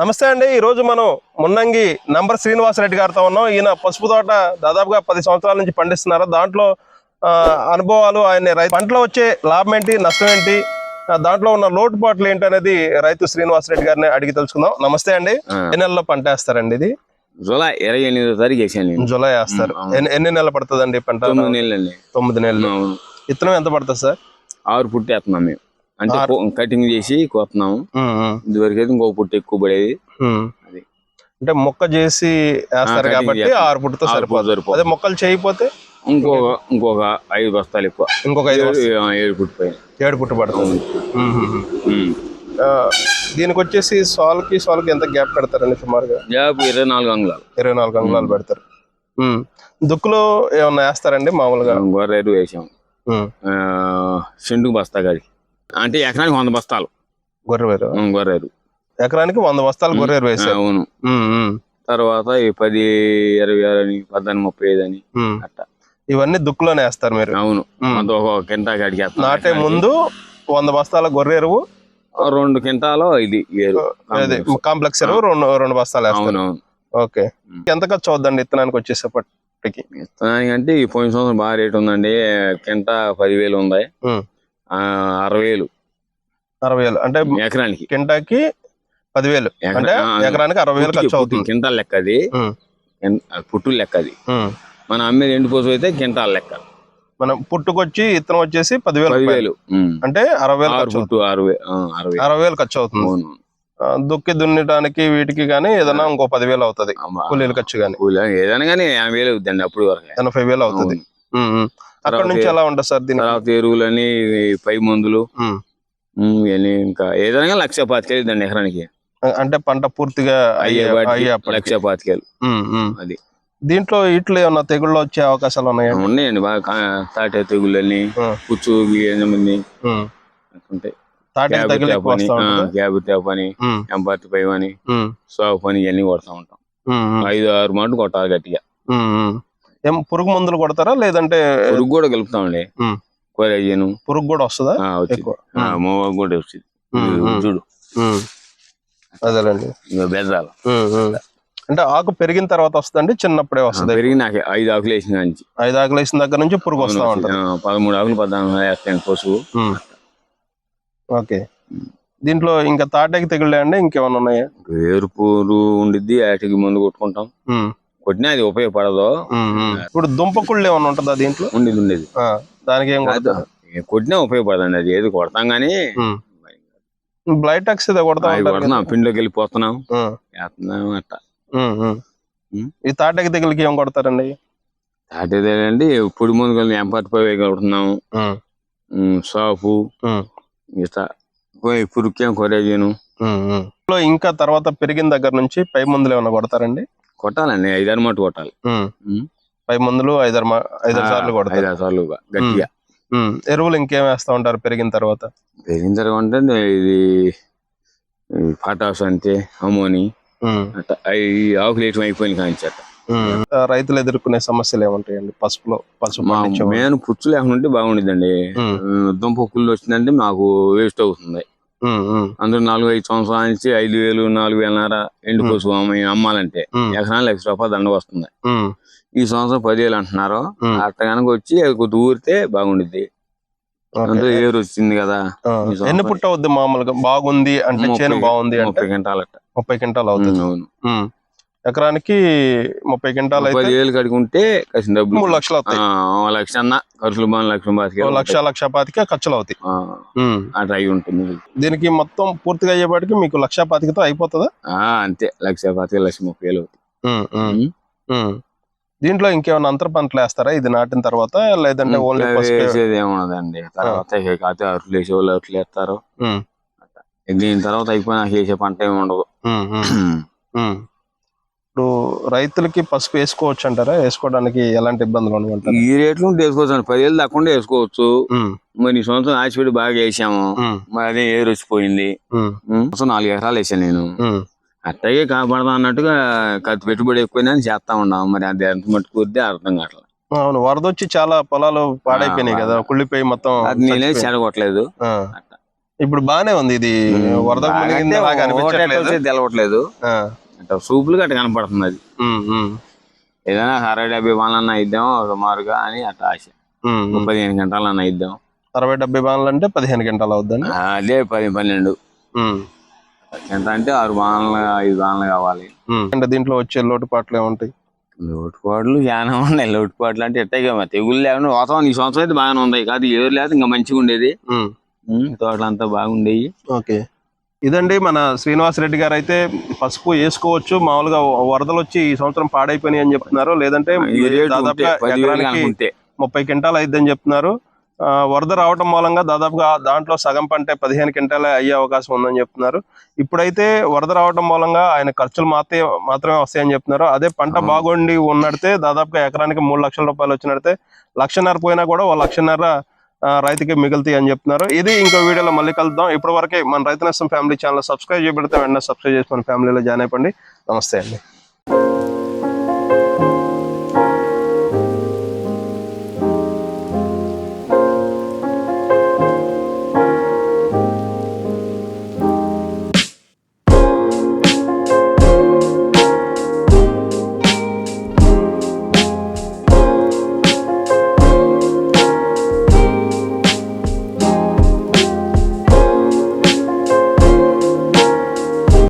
నమస్తే అండి. ఈ రోజు మనం మున్నంగి నంబర్ శ్రీనివాసరెడ్డి గారితో ఉన్నాం. ఈయన పసుపు తోట దాదాపుగా పది సంవత్సరాల నుంచి పండిస్తున్నారు. దాంట్లో అనుభవాలు ఆయన రైతు పంటలో వచ్చే లాభం ఏంటి నష్టం ఏంటి దాంట్లో ఉన్న లోటుపాట్లు ఏంటి అనేది రైతు శ్రీనివాసరెడ్డి గారిని అడిగి తెలుసుకుందాం. నమస్తే అండి. ఎన్ని నెలల్లో పంట వేస్తారండి ఇది? జూలై ఇరవై ఎనిమిదో తారీఖు వేసాను జూలై వేస్తారు. ఎన్ని నెలలు పడుతుందండి పంట? తొమ్మిది నెలలండి తొమ్మిది నెలలు. విత్తనం ఎంత పడుతుంది సార్? ఆరు పుట్టి వేస్తున్నాం మేము. అంటే కటింగ్ చేసి ఇదివరకు అయితే ఇంకో పుట్టి ఎక్కువ పడేది. అది. అంటే మొక్క చేసి వేస్తారు కాబట్టి. ఆరు పుట్టుతో సరిపోతుంది. అదే మొక్కలు చేయకపోతే ఇంకొక ఇంకొక ఐదు బస్తాలు ఎక్కువ. ఇంకొక ఐదు ఏడు పుట్టి పైన. ఏడు పుట్టు పడుతుంది దీనికి వచ్చేసి సాల్కి సాల్కి ఎంత గ్యాప్ పెడతారండి సుమారుగా? జాబ్ ఇరవై నాలుగు అంగుళాలు. ఇరవై నాలుగు అంగుళాలు పెడతారు. దుక్కులో ఏమన్నా వేస్తారండి మామూలుగా? గొర్రెరు వేసాం. ఉమ్. ఆ, చెండుకు బస్తా కాడికి అంటే ఎకరానికి వంద బస్తాలు. గొర్రె వేరు. ఉమ్, గొర్రెరు ఎకరానికి వంద బస్తాలు గొర్రెరు ఆ, వేసారు అవును. తర్వాత ఈ పది ఇరవై ఆరు అని పద్దెనిమిది ముప్పై ఐదు అని. అట్ట. ఇవన్నీ దుక్కులోనే వేస్తారు మీరు. అవును. ఒక కింటా. నాటే ముందు వంద బస్తాల గొర్రె ఎరువు రెండు కింటాలో ఇది కాంప్లెక్స్. ఎరువు రెండు రెండు బస్తాలు వేస్తారు. అవునవును. ఓకే. ఎంత ఖర్చు అవుద్దండి ఇత్తనానికి వచ్చేసేపటికి? అంటే ఈ పోయిన సంవత్సరం బాగా రేట్ ఉందండి. కింట పదివేలు ఉంది. అరవై వేలు అరవై వేలు అంటే ఎకరానికి. కింటాకి పదివేలు. అంటే ఎకరానికి అరవై వేలు ఖర్చు అవుతుంది కింటాల లెక్క అది. పుట్టుల లెక్క అది. మనం అమ్మేది ఎండిపోసు అయితే కింటాల లెక్క. మనం పుట్టుకొచ్చి ఇత్తనం వచ్చేసి పదివేలు. పదివేలు. అంటే అరవై వేలు అవుతుంది. పుట్టు అరవై అరవై. వేలు ఖర్చు అవుతుంది దుక్కి దున్నటానికి వీటికి గానీ ఏదైనా ఇంకో పదివేలు అవుతుంది. కూలీల ఖర్చు గానీ. కూలి ఏదైనా కానీ ఎనభై వేలు అవుతుందండి అప్పుడు వరకు. ఎనభై వేలు అవుతుంది. అక్కడ నుంచి ఎలా ఉంటుంది సార్ దీనికి. తర్వాత ఎరువులని పై మందులు ఇవన్నీ ఇంకా ఏదైనా లక్ష పాతికేలు ఇద్దండి ఎకరానికి. అంటే పంట పూర్తిగా అయ్యే. లక్ష పాతికేలు. అది. దీంట్లో ఇట్లు ఏమన్నా తెగుళ్ళు వచ్చే అవకాశాలు ఉన్నాయా? ఉన్నాయండి బాగా తాటే తెగుళ్ళని. పుచ్చు ఉమ్. ఉంటాయి. తాటికి క్యాబ్ తగిలి ఎక్కువ తేపని వస్తా ఉంటుంది? క్యాబ్ తేపని ఉమ్, ఎంపర్తి పై అని ఉమ్, సాగు పని ఇవన్నీ కొడతా ఉంటాం. ఐదు ఆరు మాటలు కొట్టాలి గట్టిగా. ఏం పురుగు మందులు కొడతారా? లేదంటే పురుగు కూడా కలుపుతామండి ఉమ్. కోరయ్యను పురుగు కూడా వస్తుందా? ఎక్కువ. కూడా ఉమ్. చూడు. అదేలేండి. అంటే ఆకు పెరిగిన తర్వాత వస్తుందండి చిన్నప్పుడే వస్తుంది. పెరిగి నాకు ఐదు ఆకులు వేసిన నుంచి. ఐదు ఆకులు వేసిన దగ్గర నుంచి పురుగు వస్తా ఉంటుంది. పదమూడు ఆకులు పద్నాలుగు వేస్తాను పశువు ఉమ్. ఓకే. దీంట్లో ఇంకా తాటకి తెగుళ్ళే అండి ఇంకేమైనా ఉన్నాయా? ఎరుపులు ఉండిద్ది వాటికి మందు కొట్టుకుంటాం. కొట్టినా అది ఉపయోగపడదు. ఇప్పుడు దుంపకుళ్ళు ఏమైనా ఉంటుందా దీంట్లో? ఉండేది ఉండేది. దానికి ఏం ఏ కొట్టినా ఉపయోగపడదండి. అది ఏది కొడతాం కానీ బ్లైటాక్స్ కొడతా కదా. పిండిలోకి వెళ్ళిపోతున్నాం వేస్తున్నాం అట్ట. ఈ తాటకి తెగులకి ఏం కొడతారండి? అదేండి పొడి మందు ఎంపటి పోయి కొడుతున్నాము సాపు ఇట్లా పోయి పురుక్కేం కొరేజను ఇంకా తర్వాత పెరిగిన దగ్గర నుంచి పై మందులు ఏమైనా కొడతారండి? కొట్టాలండి ఐదారు మట్టు కొట్టాలి. పై మందులు ఐదారు ఐదారు సార్లు కొడతారు. ఐదారు సార్లు గట్టిగా. ఎరువులు ఇంకేం వేస్తా ఉంటారు పెరిగిన తర్వాత? పెరిగిన తర్వాత అంటే ఇది పటాస్ అంటే అమోని అవి ఆకులు వేయటం అయిపోయింది కానీ. ఆ, రైతులు ఎదుర్కొనే సమస్యలు ఏముంటాయండి? పసుపులో పసుపు మా పండించే వాళ్ళు. మేను పుచ్చు లేకుండా ఉంటే ఆ, దుంప కుళ్ళు వచ్చిందంటే మాకు వేస్ట్ అవుతుంది. అందులో నాలుగు ఐదు సంవత్సరాల నుంచి ఐదు వేలు నాలుగు వేలన్నర ఎండు అమ్మ- అమ్మాలంటే ఎకరానికి లక్ష రూపాయలు దండ వస్తుంది. ఈ సంవత్సరం పదివేలు అంటున్నారు. అట్ట కనుక వచ్చి అది కొద్ది ఊరితే బాగుండిద్ది. అందులో ఏరు వచ్చింది కదా. ఎన్ని పుట్ట అవుద్ది మామూలుగా? బాగుంది అంటే చేను బాగుంది అంటే ముప్పై గంటలట ముప్పై క్వింటాల్ అవుతుంది. అవును. ఎకరానికి ముప్పై క్వింటాల్ అయితే పదివేలు కడుకుంటే డబ్బులు. మూడు లక్షలు అవుతాయి. లక్ష అన్న ఖర్చులు లక్ష లక్ష లక్ష పాతిక ఖర్చులు అవుతాయి. అట్లా అయి ఉంటుంది. దీనికి మొత్తం పూర్తిగా అయ్యేపాటికి మీకు లక్ష పాతికతో అయిపోతుందా? అంతే. లక్ష పాతిక లక్ష ముప్పై వేలు అవుతాయి. దీంట్లో ఇంకేమైనా అంతర పంటలు వేస్తారా? ఇది నాటిన తర్వాత లేదంటే ఓన్లీ వేసేది ఏమున్నదండి తర్వాత ఇక కాతే అరులు వేసే వాళ్ళు అరులు వేస్తారు. దీని తర్వాత అయిపోయినా వేసే పంట ఏమి ఉండదు. ఇప్పుడు రైతులకి పసుపు వేసుకోవచ్చు అంటారా వేసుకోవడానికి ఎలాంటి ఇబ్బందులు ఉండవంటారు ఈ రేట్లు ఉంటే వేసుకోవచ్చు అండి పదివేలు తక్కువ వేసుకోవచ్చు మరి ఈ సంవత్సరం ఆశపెట్టి బాగా వేసాము మరి అదే ఏరు వచ్చిపోయింది సంవత్సరం నాలుగు ఎకరాలు వేసాను నేను అట్టగే కాపాడదాం అన్నట్టుగా ఖర్చు పెట్టుబడి ఎక్కువైనా చేస్తా ఉన్నాం మరి అది ఎంత మట్టుకు అర్థం కావట్లేదు అవును వరద వచ్చి చాలా పొలాలు పాడైపోయినాయి కదా కుళ్ళిపోయి మొత్తం అది నేనే చెడగొట్టలేదు ఇప్పుడు బానే ఉంది ఇది అనిపించట్లేదు తెలవట్లేదు సూపులు గట్ట కనపడుతుంది అది. ఏదైనా అరవై డెబ్బై బాణలన్నా ఇద్దాం సుమారుగా అని అట్లా ఆశ. పదిహేను గంటలన్నా ఇద్దాం. అరవై డెబ్బై బాణలు అంటే పదిహేను గంటలు అవుద్దండి. ఆ, అదే పది పన్నెండు. ఎంత అంటే ఆరు బాణలు ఐదు బాణలు కావాలి. అంటే దీంట్లో వచ్చే లోటుపాట్లు ఏముంటాయి? లోటుపాట్లు చాలా ఉన్నాయి. లోటుపాట్లు అంటే ఎట్టాయి కదా తెగులు లేకుండా వాతావరణం ఈ సంవత్సరం అయితే బాగానే ఉంది. కాదు ఏరు లేదు ఇంకా మంచిగా ఉండేది. తోటలంతా బాగుండేవి ఓకే. ఇదండి మన శ్రీనివాస్ రెడ్డి గారు అయితే పసుపు వేసుకోవచ్చు మామూలుగా వరదలు వచ్చి ఈ సంవత్సరం పాడైపోయినాయి అని చెప్తున్నారు. లేదంటే దాదాపుగా పదివేలు ఎకరానికి ముప్పై క్వింటాలు అయిద్దని చెప్తున్నారు. వరద రావడం మూలంగా దాదాపుగా దాంట్లో సగం పంటే పదిహేను క్వింటాలే అయ్యే అవకాశం ఉందని చెప్తున్నారు. ఇప్పుడైతే వరద రావడం మూలంగా ఆయన ఖర్చులు మాత్రమే మాత్రమే వస్తాయని చెప్తున్నారు. అదే పంట బాగుండి ఉన్నడితే దాదాపుగా ఎకరానికి మూడు లక్షల రూపాయలు వచ్చినడితే లక్షన్నర పోయినా కూడా ఓ లక్షన్నర రైతుకి మిగులుతాయి అని చెప్తున్నారు. ఇది ఇంకో వీడియోలో మళ్ళీ కలుద్దాం. ఇప్పటి వరకే మన రైతు నష్టం ఫ్యామిలీ ఛానల్ సబ్స్క్రైబ్ చేయబడితే వెంటనే సబ్స్క్రైబ్ చేసి మన ఫ్యామిలీలో జాయిన్ అయిపోండి. నమస్తే అండి.